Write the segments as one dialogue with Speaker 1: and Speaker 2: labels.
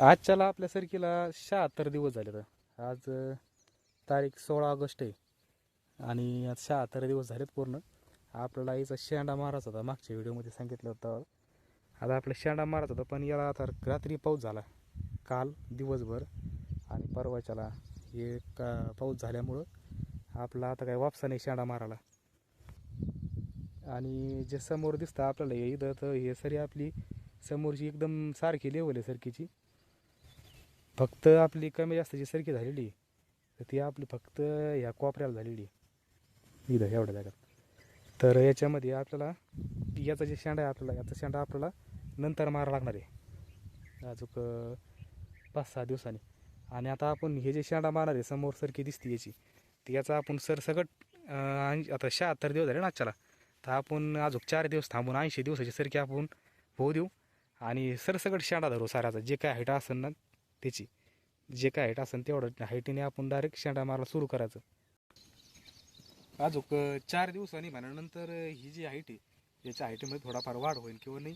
Speaker 1: आजच्याला आपल्या सरकीला शहात्तर दिवस झाले तर. आज तारीख सोळा ऑगस्ट आहे. आणि आज शहात्तर दिवस झालेत पूर्ण. आपल्याला याचा शेंडा मारायचा होता. मागच्या व्हिडिओमध्ये सांगितलं होतं. आता आपला शेंडा मारायचा होता पण याला आता रात्री पाऊस झाला. काल दिवसभर. आणि परवाच्याला हे का पाऊस झाल्यामुळं आपला आता काय वापसा नाही शेंडा मारायला. आणि जे समोर दिसतं आपल्याला हे इथं तर हे सरी आपली समोरची एकदम सारखी लेवल आहे सरकीची. फक्त आपली कमी जास्त जी सरकी झालेली तर ती आपली फक्त ह्या कोपऱ्याला झालेली इथं एवढ्या जागात तर याच्यामध्ये आपल्याला याचा जे शेंडा आहे आपल्याला याचा शेंडा आपल्याला नंतर मारा लागणार आहे. अजूक पाच सहा दिवसांनी. आणि आता आपण हे जे शेंडा मारणार आहे समोर सरकी दिसते याची ती याचा आपण सरसकट आता शहात्तर दिवस झाले ना आजच्याला. तर आपण अजून चार दिवस थांबून ऐंशी दिवसाची सरकी आपण होऊ देऊ. आणि सरसकट शेंडा धरू साराचा जे काय हाईट असेल ना त्याची. जे काय हाईट असेल तेवढं हाईटीने आपण डायरेक्ट शेंडा मारायला सुरू करायचं. अजूक चार दिवसांनी म्हणानंतर ही जी हाईट आहे याच्या हाईटीमध्ये थोडाफार वाढ होईल किंवा नाही.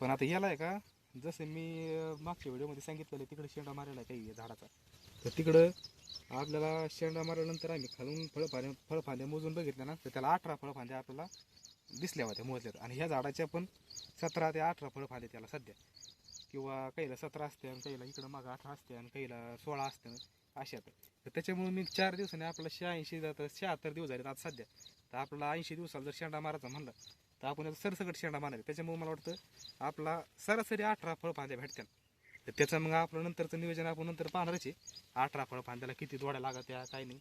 Speaker 1: पण आता याला आहे का जसं मी मागच्या व्हिडिओमध्ये सांगितलेलं तिकडे शेंडा मारायला काही झाडाचा. तर तिकडं आपल्याला शेंडा मारल्यानंतर आम्ही खालून फळफांद्या फळफांद्या मोजून बघितल्या ना तर त्याला अठरा फळफांद्या आपल्याला दिसल्या होत्या मोजल्यात. आणि ह्या झाडाच्या पण सतरा ते अठरा फळफांद्या त्याला सध्या. किंवा काहीला सतरा असते आणि काहीला इकडं मागं अठरा असते आणि काहीला सोळा असते अशा तर त्याच्यामुळे मी चार दिवसांनी आपल्याला शहाऐंशी जातं शहात्तर दिवस झाले आता सध्या. तर आपल्याला ऐंशी दिवसाला जर शेंडा मारायचा म्हणलं तर आपण याचा सरसकट शेंडा मारायचा त्याच्यामुळे मला वाटतं आपला सरासरी अठरा फळफांद्या भेटतात तर त्याचं मग आपलं नंतरचं नियोजन आपण नंतर पाहणारच आहे. अठरा फळफांद्याला किती दोड्या लागत त्या काय नाही.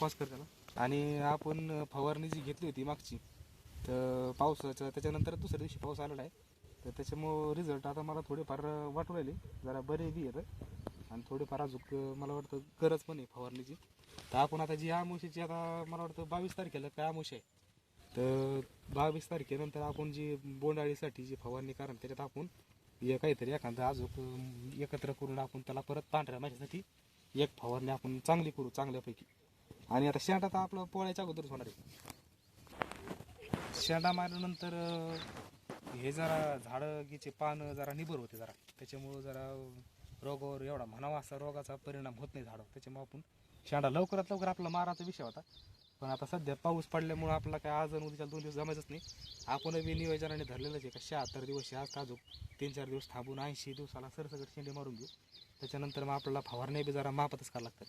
Speaker 1: पॉस कर त्याला. आणि आपण फवारणी जी घेतली होती मागची तर पावसाचं त्याच्यानंतर दुसऱ्या दिवशी पाऊस आलेला आहे. तर त्याच्यामुळं रिझल्ट आता मला थोडेफार वाटू राहिले. जरा बरे बी येतं आणि थोडेफार अजून मला वाटतं गरज पण आहे फवारणीची. तर आपण आता जी आमुशीची आता मला वाटतं बावीस तारखेला काय आमुष आहे? तर बावीस तारखेनंतर आपण जी बोंडाळीसाठी जी फवारणी कारण त्याच्यात आपण हे काहीतरी एखादं अजून एकत्र करून आपण त्याला परत पांढऱ्या माझ्यासाठी एक फवारणी आपण चांगली करू चांगल्यापैकी. आणि आता शेंडा तर आपलं पोळ्याच्या अगोदरच होणार आहे. शेंडा मारल्यानंतर हे जरा झाडं पानं जरा निबर होते जरा. त्याच्यामुळं जरा रोगावर एवढा म्हणावा असा रोगाचा परिणाम होत नाही झाडं. त्याच्यामुळे आपण शेंडा लवकरात लवकर आपला माराचा विषय होता. पण आता सध्या पाऊस पडल्यामुळं आपला काय आज आणि उद्याच्या दोन दिवस जमायचंच नाही. आपण बी नियोजनाने धरलेलंच आहे का? शहात्तर दिवस आज काजूक तीन चार दिवस थांबून ऐंशी दिवसाला सरसकट शेंडे मारून घेऊ. त्याच्यानंतर मग आपल्याला फवारण्या बी जरा मापातच करावं लागतात.